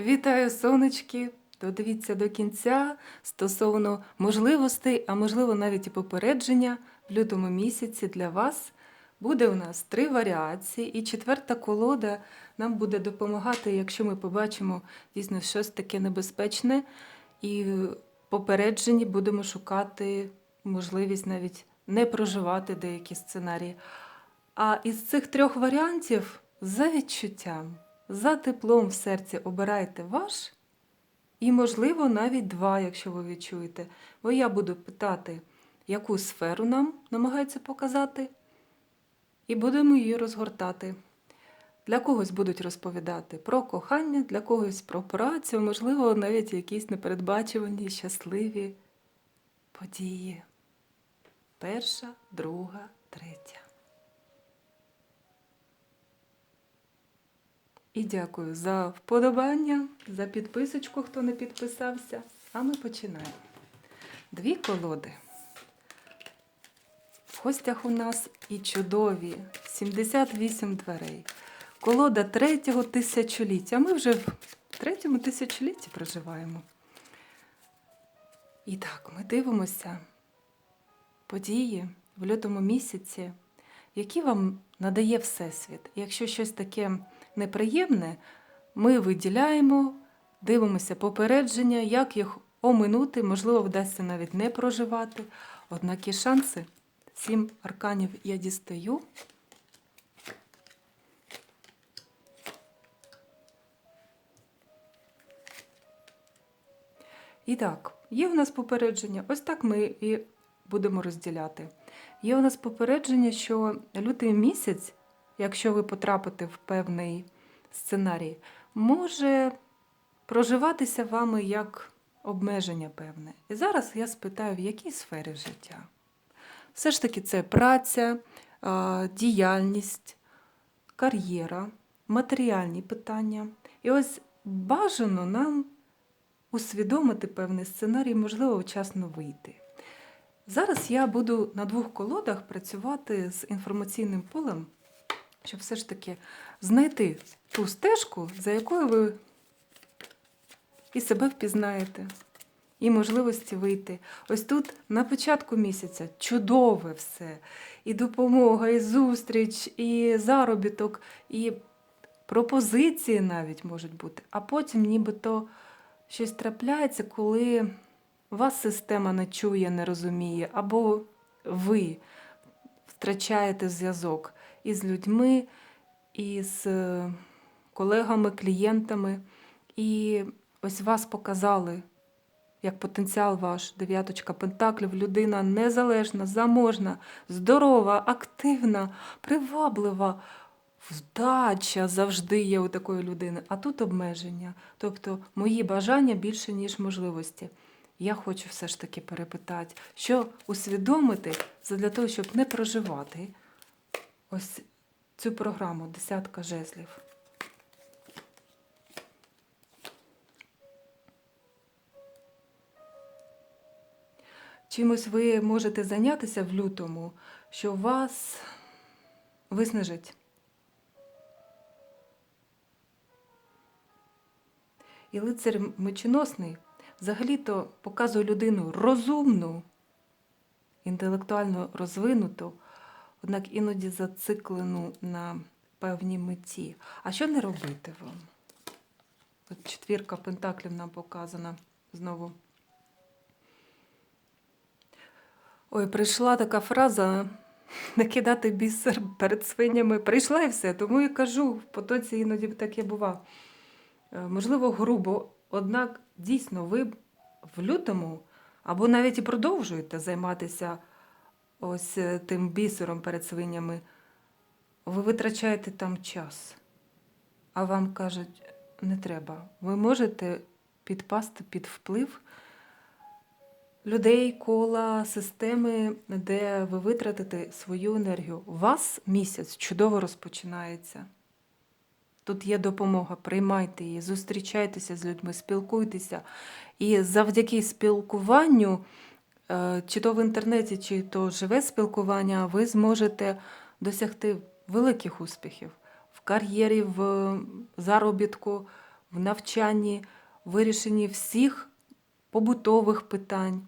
Вітаю, сонечки! Додивіться до кінця стосовно можливостей, а можливо навіть і попередження в лютому місяці для вас. Буде у нас три варіації, і четверта колода нам буде допомагати, якщо ми побачимо дійсно щось таке небезпечне, і в попередженні будемо шукати можливість навіть не проживати деякі сценарії. А із цих трьох варіантів за відчуттям, за теплом в серці обирайте ваш, і, можливо, навіть два, якщо ви відчуєте. Бо я буду питати, яку сферу нам намагаються показати, і будемо її розгортати. Для когось будуть розповідати про кохання, для когось про працю, можливо, навіть якісь непередбачувані, щасливі події. Перша, друга, третя. І дякую за вподобання, за підписочку, хто не підписався. А ми починаємо. Дві колоди. В гостях у нас і чудові 78 дверей. Колода третього тисячоліття. Ми вже в третьому тисячолітті проживаємо. І так, ми дивимося події в лютому місяці, які вам надає Всесвіт. Якщо щось таке неприємне, ми виділяємо, дивимося попередження, як їх оминути, можливо, вдасться навіть не проживати. Однак є шанси. Сім арканів я дістаю. І так, є у нас попередження. Ось так ми і будемо розділяти. Є у нас попередження, що лютий місяць, якщо ви потрапите в певний сценарій, може проживатися вами як обмеження певне. І зараз я спитаю, в якій сфері життя. Все ж таки, це праця, діяльність, кар'єра, матеріальні питання. І ось бажано нам усвідомити певний сценарій, можливо, вчасно вийти. Зараз я буду на двох колодах працювати з інформаційним полем, щоб все ж таки знайти ту стежку, за якою ви і себе впізнаєте, і можливості вийти. Ось тут на початку місяця чудове все. І допомога, і зустріч, і заробіток, і пропозиції навіть можуть бути. А потім нібито щось трапляється, коли вас система не чує, не розуміє, або ви втрачаєте зв'язок із людьми, із е, колегами, клієнтами. І ось вас показали як потенціал ваш, дев'яточка пентаклів, людина незалежна, заможна, здорова, активна, приваблива. Вдача завжди є у такої людини, а тут обмеження. Тобто мої бажання більше, ніж можливості. Я хочу все ж таки перепитати, що усвідомити для того, щоб не проживати ось цю програму десятка жезлів. Чимось ви можете зайнятися в лютому, що вас виснажить. І лицар мечоносний взагалі-то показує людину розумну, інтелектуально розвинуту, однак іноді зациклену на певній меті. А що не робити вам? От четвірка пентаклів нам показана знову. Ой, прийшла така фраза не кидати бісер перед свинями. Прийшла і все, тому і кажу, в потоці іноді таке бува. Е, Можливо, грубо, однак дійсно ви в лютому або навіть і продовжуєте займатися ось е, тим бісером перед свинями. Ви витрачаєте там час, а вам кажуть, не треба. Ви можете підпасти під вплив людей, кола, системи, де ви витратите свою енергію. У вас місяць чудово розпочинається. Тут є допомога, приймайте її, зустрічайтеся з людьми, спілкуйтеся. І завдяки спілкуванню, чи то в інтернеті, чи то живе спілкування, ви зможете досягти великих успіхів в кар'єрі, в заробітку, в навчанні, вирішенні всіх побутових питань,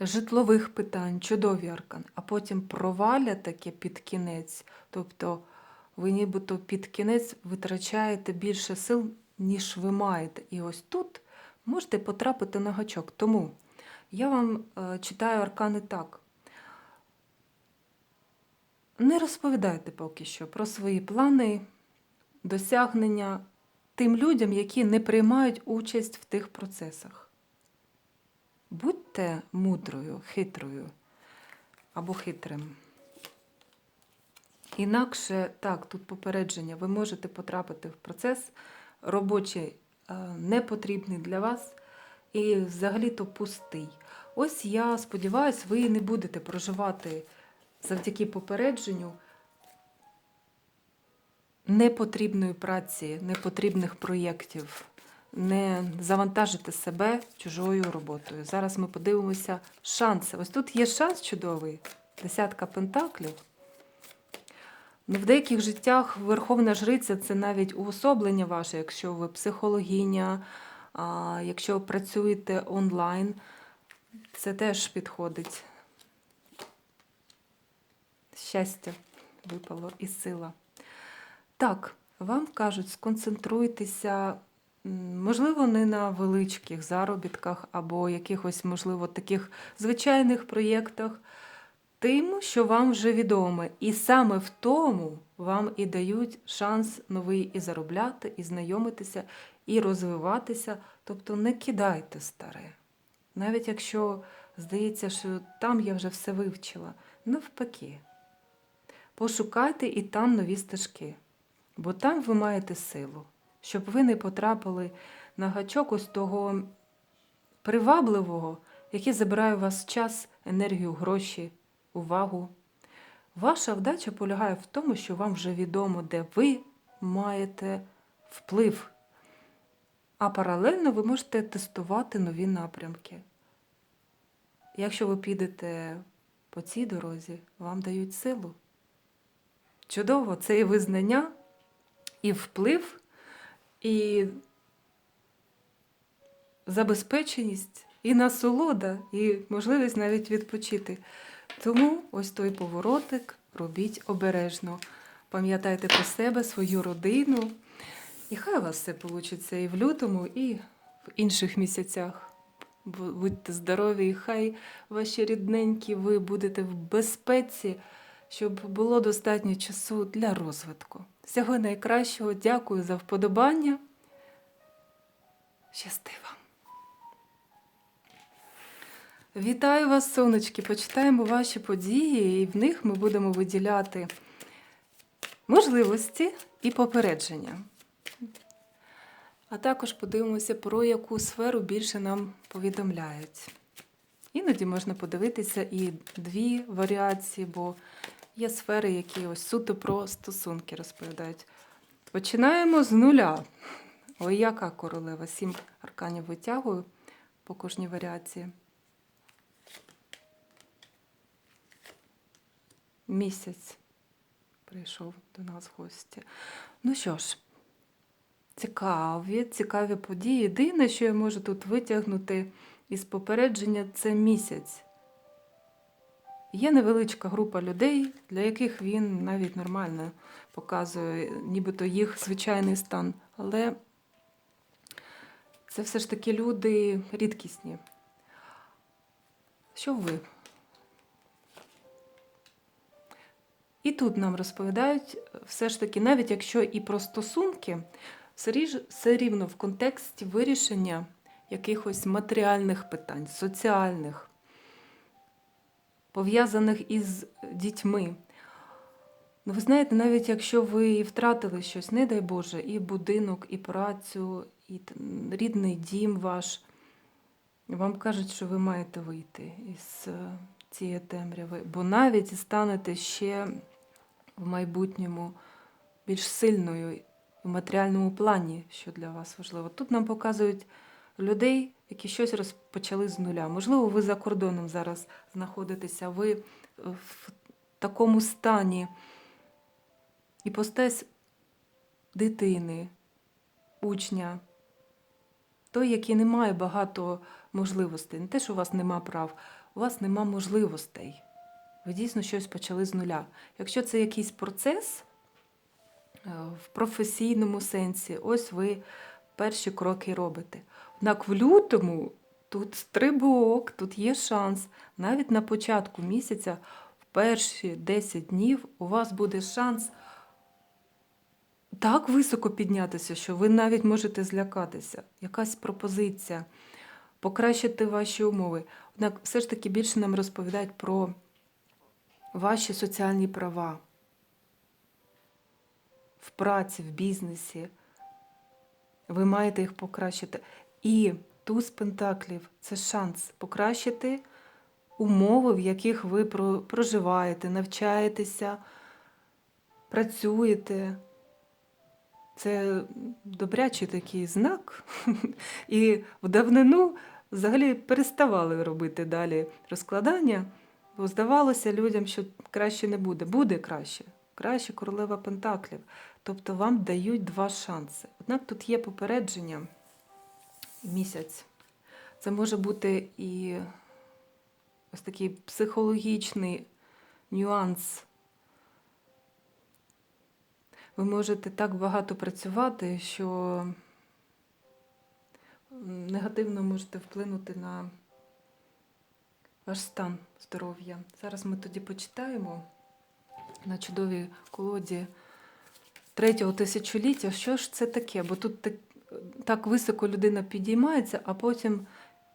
житлових питань, чудові аркани, а потім проваля таке під кінець. Тобто ви нібито під кінець витрачаєте більше сил, ніж ви маєте. І ось тут можете потрапити на гачок. Тому я вам е, читаю аркани так. Не розповідайте поки що про свої плани, досягнення тим людям, які не приймають участь в тих процесах. Будьте мудрою, хитрою або хитрим. Інакше, так, тут попередження, ви можете потрапити в процес робочий, е, непотрібний для вас і взагалі-то пустий. Ось я сподіваюся, ви не будете проживати завдяки попередженню непотрібної праці, непотрібних проєктів, не завантажити себе чужою роботою. Зараз ми подивимося шанси. Ось тут є шанс чудовий, десятка пентаклів. Ну, в деяких життях Верховна Жриця це навіть уособлення ваше, якщо ви психологиня, якщо працюєте онлайн, це теж підходить. Щастя випало і сила. Так, вам кажуть, сконцентруйтеся, можливо, не на величких заробітках або якихось, можливо, таких звичайних проєктах, тим, що вам вже відоме. І саме в тому вам і дають шанс новий і заробляти, і знайомитися, і розвиватися. Тобто не кидайте старе. Навіть якщо здається, що там я вже все вивчила, навпаки. Пошукайте і там нові стежки, бо там ви маєте силу, щоб ви не потрапили на гачок ось того привабливого, який забирає у вас час, енергію, гроші, увагу. Ваша вдача полягає в тому, що вам вже відомо, де ви маєте вплив. А паралельно ви можете тестувати нові напрямки. Якщо ви підете по цій дорозі, вам дають силу. Чудово, це і визнання, і вплив, і забезпеченість, і насолода, і можливість навіть відпочити. Тому ось той поворотик робіть обережно. Пам'ятайте про себе, свою родину. І хай у вас все вийде і в лютому, і в інших місяцях. Будьте здорові, і хай ваші рідненькі, ви будете в безпеці, щоб було достатньо часу для розвитку. Всього найкращого, дякую за вподобання. Щасти вам! Вітаю вас, сонечки! Почитаємо ваші події, і в них ми будемо виділяти можливості і попередження. А також подивимося, про яку сферу більше нам повідомляють. Іноді можна подивитися і дві варіації, бо є сфери, які ось суто про стосунки розповідають. Починаємо з нуля. Ой, яка королева? Сім арканів витягую по кожній варіації. Місяць прийшов до нас в гості. Ну що ж, цікаві, цікаві події. Єдине, що я можу тут витягнути із попередження, це місяць. Є невеличка група людей, для яких він навіть нормально показує, нібито їх звичайний стан. Але це все ж таки люди рідкісні. Що ви? І тут нам розповідають, все ж таки, навіть якщо і про стосунки, все рівно в контексті вирішення якихось матеріальних питань, соціальних, пов'язаних із дітьми. Ну, ви знаєте, навіть якщо ви втратили щось, не дай Боже, і будинок, і працю, і рідний дім ваш, вам кажуть, що ви маєте вийти із е, цієї темряви, бо навіть станете ще в майбутньому більш сильною в матеріальному плані, що для вас важливо. Тут нам показують людей, які щось розпочали з нуля. Можливо, ви за кордоном зараз знаходитеся, ви в такому стані іпостась дитини, учня, той, який не має багато можливостей. Не те, що у вас нема прав, у вас нема можливостей. Ви дійсно щось почали з нуля. Якщо це якийсь процес е, в професійному сенсі, ось ви перші кроки робите. Однак в лютому тут стрибок, тут є шанс. Навіть на початку місяця, в перші 10 днів, у вас буде шанс так високо піднятися, що ви навіть можете злякатися. Якась пропозиція, покращити ваші умови. Однак все ж таки більше нам розповідають про ваші соціальні права в праці, в бізнесі. Ви маєте їх покращити. І туз пентаклів це шанс покращити умови, в яких ви проживаєте, навчаєтеся, працюєте. Це добрячий такий знак. І в давнину взагалі переставали робити далі розкладання, бо здавалося людям, що краще не буде. Буде краще. Краще королева Пентаклів. Тобто вам дають два шанси. Однак тут є попередження місяць. Це може бути і ось такий психологічний нюанс. Ви можете так багато працювати, що негативно можете вплинути на ваш стан здоров'я. Зараз ми тоді почитаємо на чудовій колоді третього тисячоліття, що ж це таке? Бо тут так, так високо людина підіймається, а потім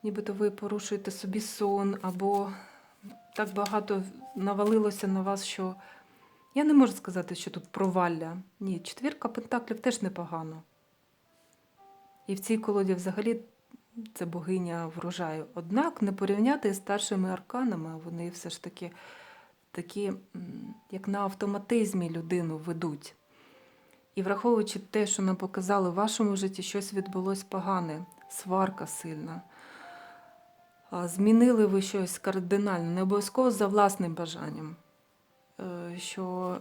нібито ви порушуєте собі сон, або так багато навалилося на вас, що я не можу сказати, що тут провалля. Ні, четвірка пентаклів теж непогано. І в цій колоді взагалі це богиня врожаю. Однак не порівняти з старшими арканами, вони все ж таки такі, як на автоматизмі людину ведуть. І враховуючи те, що нам показали в вашому житті, щось відбулось погане, сварка сильна. Змінили ви щось кардинально, не обов'язково за власним бажанням. Е, Що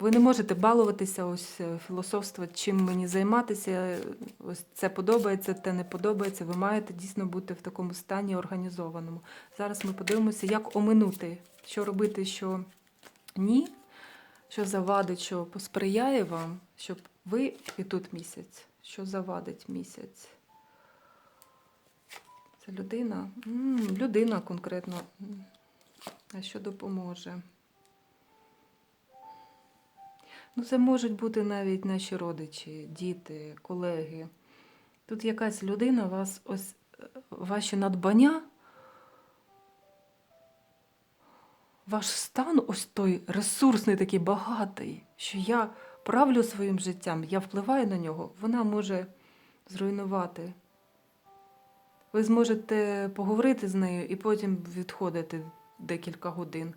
ви не можете балуватися, ось е, філософствувати, чим мені займатися, ось це подобається, те не подобається. Ви маєте дійсно бути в такому стані організованому. Зараз ми подивимося, як оминути, що робити, що ні, що завадить, що посприяє вам, щоб ви і тут місяць, що завадить місяць. Це людина? Людина конкретно. А що допоможе? Ну, це можуть бути навіть наші родичі, діти, колеги. Тут якась людина вас ось е, ваші надбання, ваш стан, ось той ресурсний, такий багатий, що я правлю своїм життям, я впливаю на нього, вона може зруйнувати. Ви зможете поговорити з нею і потім відходити декілька годин.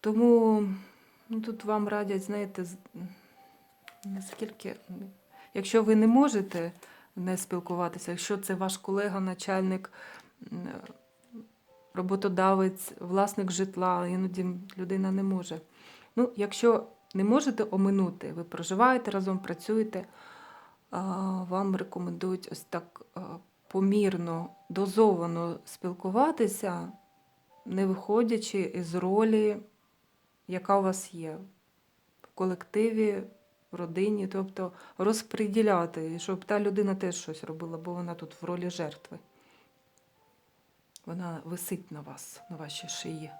Тому ну, тут вам радять, знаєте, наскільки, якщо ви не можете не спілкуватися, якщо це ваш колега, начальник, роботодавець, власник житла, іноді людина не може. Ну, якщо не можете оминути, ви проживаєте разом, працюєте, вам рекомендують ось так помірно, дозовано спілкуватися, не виходячи із ролі, яка у вас є в колективі, в родині, тобто розподіляти, щоб та людина теж щось робила, бо вона тут в ролі жертви. Вона висить на вас, на вашій шиї.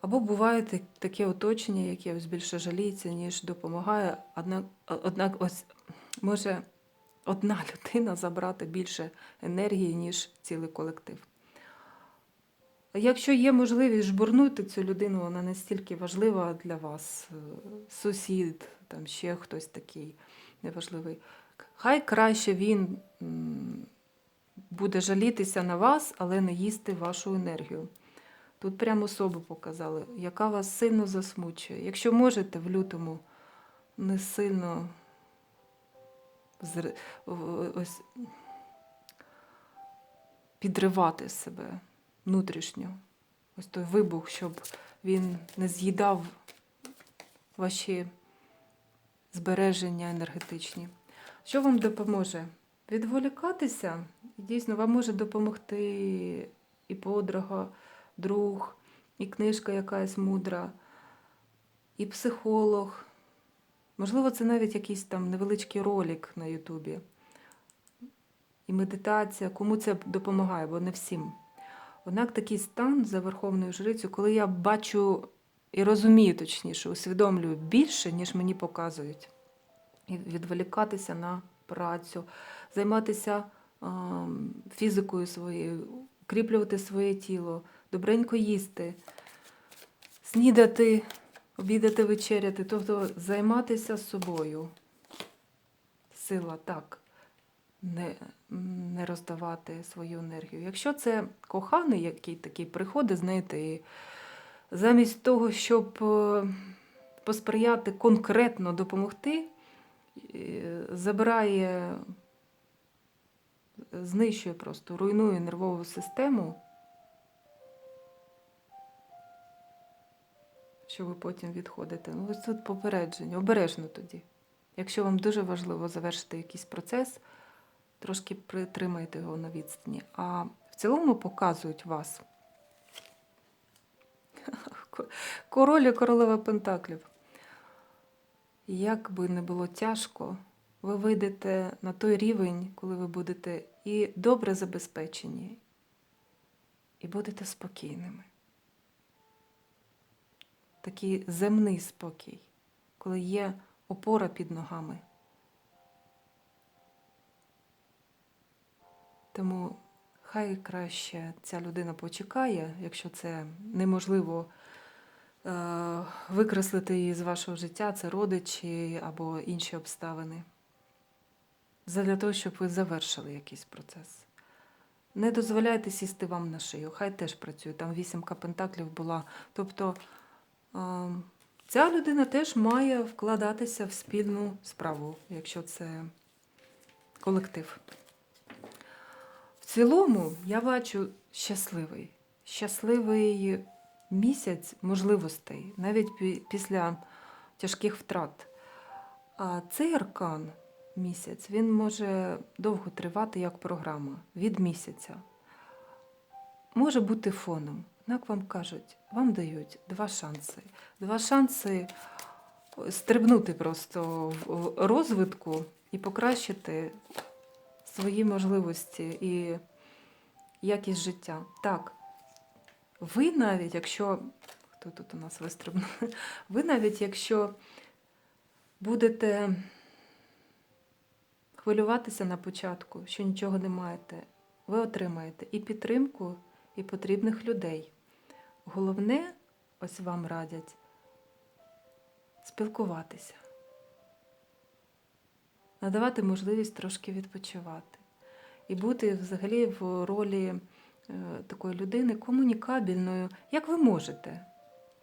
Або буває таке оточення, яке ось більше жаліється, ніж допомагає. Однак, однак ось може одна людина забрати більше енергії, ніж цілий колектив. Якщо є можливість жбурнути цю людину, вона настільки важлива для вас, е, сусід, там ще хтось такий неважливий. Хай краще він буде жалітися на вас, але не їсти вашу енергію. Тут прямо особу показали, яка вас сильно засмучує. Якщо можете в лютому не сильно підривати себе внутрішньо. Ось той вибух, щоб він не з'їдав ваші збереження енергетичні. Що вам допоможе? Відволікатися. І Дійсно, вам може допомогти і подруга, друг, і книжка якась мудра, і психолог. Можливо, це навіть якийсь там невеличкий ролик на Ютубі. І медитація, кому це допомагає, бо не всім. Однак такий стан за Верховною Жрицею, коли я бачу і розумію, точніше, усвідомлюю більше, ніж мені показують. І відволікатися на працю, займатися фізикою своєю, укріплювати своє тіло, добренько їсти, снідати, обідати, вечеряти, тобто займатися собою. Сила так. Не, не роздавати свою енергію. Якщо це коханий, який такий приходить, знаєте, і замість того, щоб е, посприяти конкретно допомогти, забирає, знищує просто, руйнує нервову систему, що ви потім відходите. Ну, ось тут попередження, обережно тоді. Якщо вам дуже важливо завершити якийсь процес, трошки притримайте його на відстані. А в цілому показують вас. Король і королева Пентаклів. Як би не було тяжко, ви вийдете на той рівень, коли ви будете і добре забезпечені, і будете спокійними. Такий земний спокій, коли є опора під ногами. Тому хай краще ця людина почекає, якщо це неможливо викреслити її з вашого життя, це родичі або інші обставини. Задля того, щоб ви завершили якийсь процес. Не дозволяйте сісти вам на шию, хай теж працює. Там вісімка пентаклів була. Тобто е, ця людина теж має вкладатися в спільну справу, якщо це колектив. В цілому я бачу щасливий, щасливий місяць можливостей, навіть після тяжких втрат. А цей аркан місяць він може довго тривати як програма від місяця. Може бути фоном. Однак вам кажуть, вам дають два шанси. Два шанси стрибнути просто в розвитку і покращити свої можливості і якість життя. Так, ви навіть, якщо. Хто тут у нас вистрибнув? Ви навіть, якщо будете хвилюватися на початку, що нічого не маєте, ви отримаєте і підтримку, і потрібних людей. Головне, ось вам радять, спілкуватися надавати можливість трошки відпочивати і бути взагалі в ролі такої людини комунікабельною, як ви можете.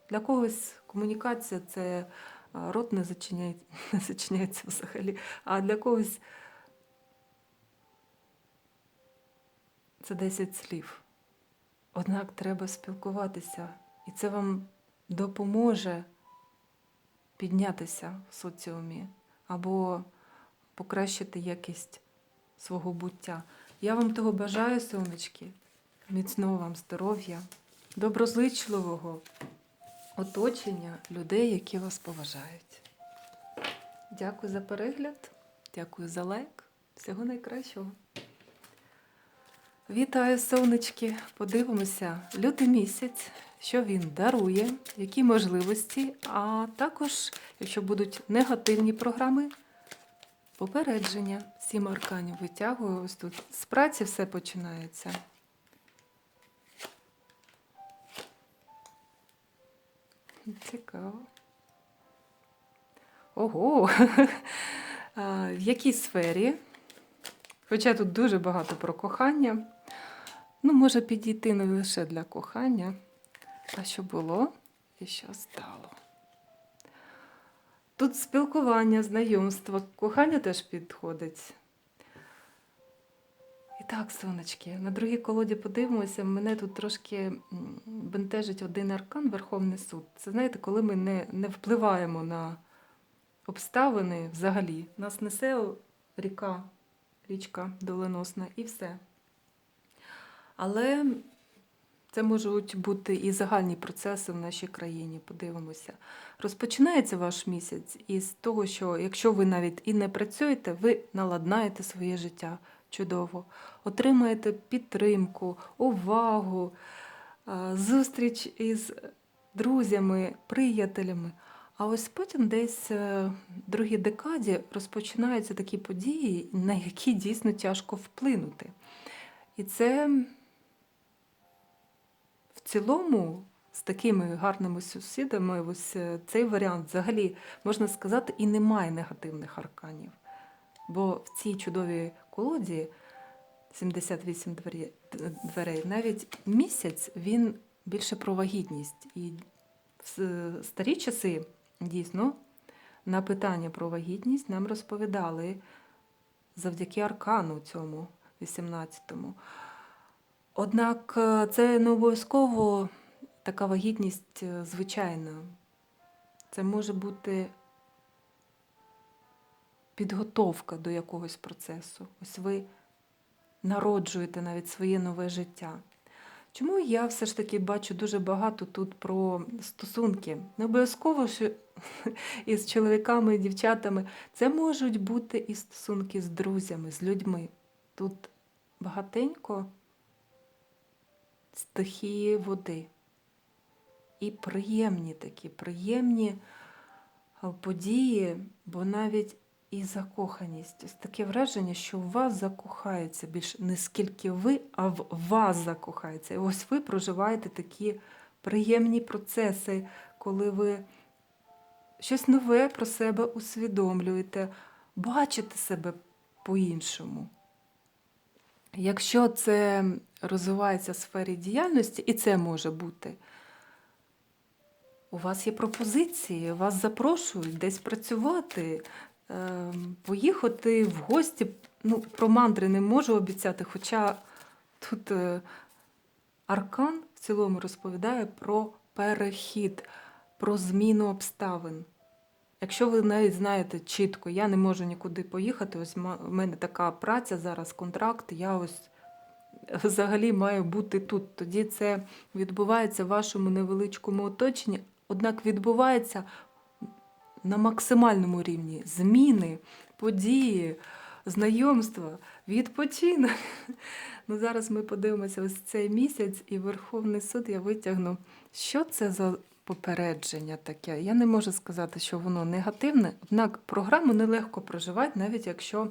Для когось комунікація це е, рот не зачиняється, не зачиняється взагалі, а для когось це 10 слів. Однак треба спілкуватися, і це вам допоможе піднятися в соціумі або покращити якість свого буття. Я вам того бажаю, сонечки, міцного вам здоров'я, доброзичливого оточення людей, які вас поважають. Дякую за перегляд, дякую за лайк. Всього найкращого. Вітаю, сонечки! Подивимося лютий місяць, що він дарує, які можливості, а також, якщо будуть негативні програми, Попередження. Сім арканів витягую. Ось тут з праці все починається. Цікаво. Ого! В якій сфері? Хоча тут дуже багато про кохання. Ну, може підійти не лише для кохання, а що було і що стало. Тут спілкування, знайомство, кохання теж підходить. Так, сонечки, на другій колоді подивимося, мене тут трошки бентежить один аркан Верховний суд. Це знаєте, коли ми не, не впливаємо на обставини взагалі. Нас несе ріка, річка доленосна і все. Але це можуть бути і загальні процеси в нашій країні. Подивимося. Розпочинається ваш місяць із того, що якщо ви навіть і не працюєте, ви наладнаєте своє життя чудово, отримаєте підтримку, увагу, зустріч із друзями, приятелями. А ось потім десь е, в другій декаді розпочинаються такі події, на які дійсно тяжко вплинути. І це в цілому з такими гарними сусідами, ось е, цей варіант взагалі можна сказати і немає негативних арканів. Бо в цій чудовій колоді 78 дверей, навіть місяць він більше про вагітність. І в старі часи дійсно на питання про вагітність нам розповідали завдяки аркану цьому 18-му. Однак е, це не обов'язково така вагітність е, звичайна. Це може бути підготовка до якогось процесу. Ось ви народжуєте навіть своє нове життя. Чому я все ж таки бачу дуже багато тут про стосунки? Не обов'язково що із чоловіками і дівчатами. Це можуть бути і стосунки з друзями, з людьми. Тут багатенько стихії води. І приємні такі, приємні події, бо навіть і закоханість. Ось таке враження, що в вас закохаються більш не скільки ви, а в вас закохаються. І ось ви проживаєте такі приємні процеси, коли ви щось нове про себе усвідомлюєте, бачите себе по-іншому. Якщо це розвивається в сфері діяльності, і це може бути, у вас є пропозиції, вас запрошують десь працювати, поїхати в гості. Ну, про мандри не можу обіцяти, хоча тут е, аркан в цілому розповідає про перехід, про зміну обставин. Якщо ви навіть знаєте чітко, я не можу нікуди поїхати, ось в мене така праця зараз, контракт, я ось взагалі маю бути тут. Тоді це відбувається в вашому невеличкому оточенні, однак відбувається на максимальному рівні зміни, події, знайомства, відпочинок. Ну, зараз ми подивимося ось цей місяць, і Верховний суд я витягну, що це за попередження таке. Я не можу сказати, що воно негативне, однак програму нелегко проживати, навіть якщо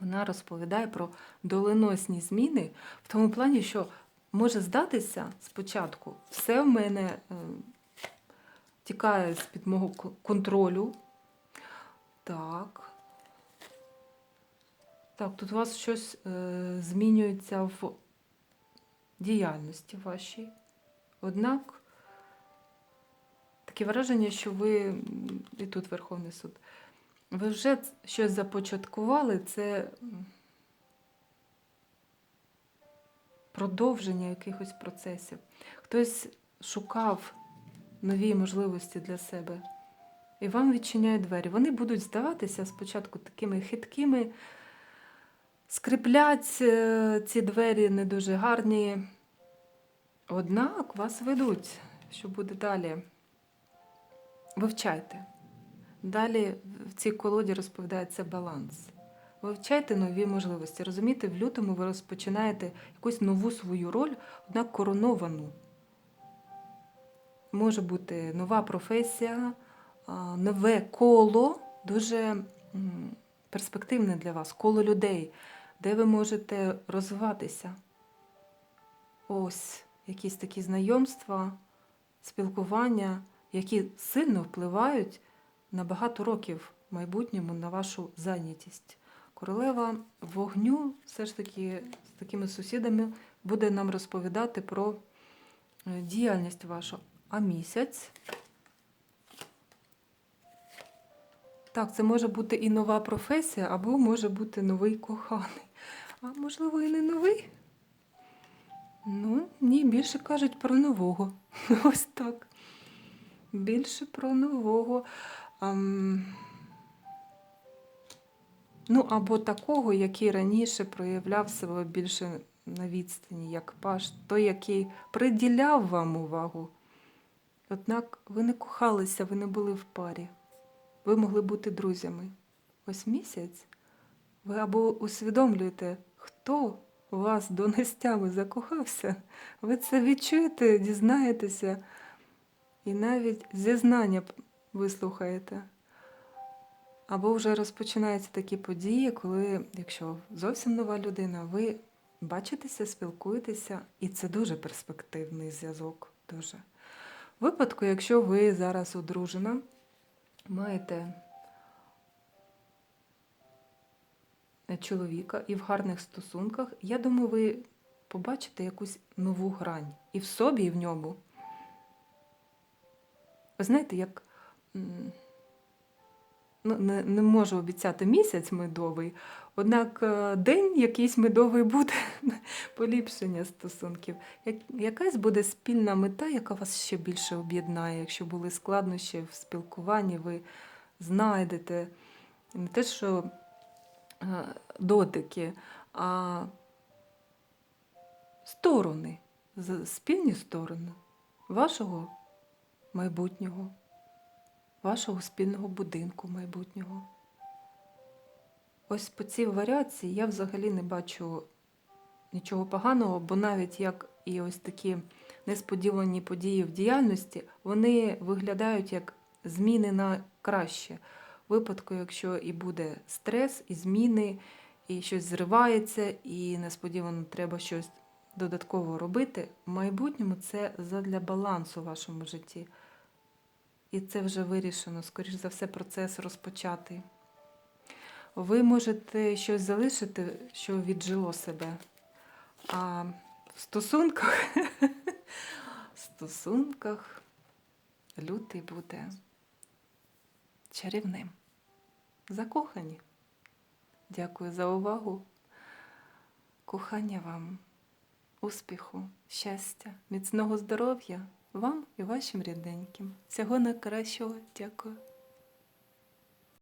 вона розповідає про доленосні зміни, в тому плані, що може здатися спочатку, все в мене е, тікає з-під мого контролю. Так. Так, тут у вас щось е, змінюється в діяльності вашій. Однак таке враження, що ви, і тут Верховний суд, ви вже щось започаткували, це продовження якихось процесів. Хтось шукав нові можливості для себе. І вам відчиняють двері. Вони будуть здаватися спочатку такими хиткими, скриплять е, ці двері не дуже гарні. Однак вас ведуть, що буде далі. Вивчайте. Далі в цій колоді розповідається баланс. Вивчайте нові можливості. Розумієте, в лютому ви розпочинаєте якусь нову свою роль, однак короновану. Може бути нова професія, нове коло, дуже перспективне для вас, коло людей, де ви можете розвиватися. Ось якісь такі знайомства, спілкування, які сильно впливають на багато років в майбутньому на вашу зайнятість. Королева вогню все ж таки з такими сусідами буде нам розповідати про е, діяльність вашу. А місяць. Так, це може бути і нова професія, або може бути новий коханий. А можливо, і не новий. Ну, ні, більше кажуть про нового. Ось так. Більше про нового. Ам, Ну, або такого, який раніше проявляв себе більше на відстані, як паш, той, який приділяв вам увагу. Однак ви не кохалися, ви не були в парі. Ви могли бути друзями. Ось місяць ви або усвідомлюєте, хто у вас до нестями закохався. Ви це відчуєте, дізнаєтеся і навіть зізнання вислухаєте. Або вже розпочинаються такі події, коли, якщо зовсім нова людина, ви бачитеся, спілкуєтеся, і це дуже перспективний зв'язок. Дуже. Випадку, якщо ви зараз одружена, маєте чоловіка і в гарних стосунках, я думаю, ви побачите якусь нову грань і в собі, і в ньому. Ви знаєте, як ну, не, не можу обіцяти місяць медовий, однак е, день якийсь медовий буде поліпшення стосунків. Як, якась буде спільна мета, яка вас ще більше об'єднає. Якщо були складнощі в спілкуванні, ви знайдете не те, що е, дотики, а сторони, спільні сторони вашого майбутнього, вашого спільного будинку майбутнього. Ось по цій варіації я взагалі не бачу нічого поганого, бо навіть як і ось такі несподівані події в діяльності, вони виглядають як зміни на краще. В випадку, якщо і буде стрес, і зміни, і щось зривається, і несподівано треба щось додатково робити, в майбутньому це задля балансу в вашому житті. І це вже вирішено, скоріш за все, процес розпочатий. Ви можете щось залишити, що віджило себе. А в стосунках, в стосунках лютий буде чарівним. Закохані. Дякую за увагу. Кохання вам, успіху, щастя, міцного здоров'я вам і вашим рідненьким. Всього найкращого. Дякую.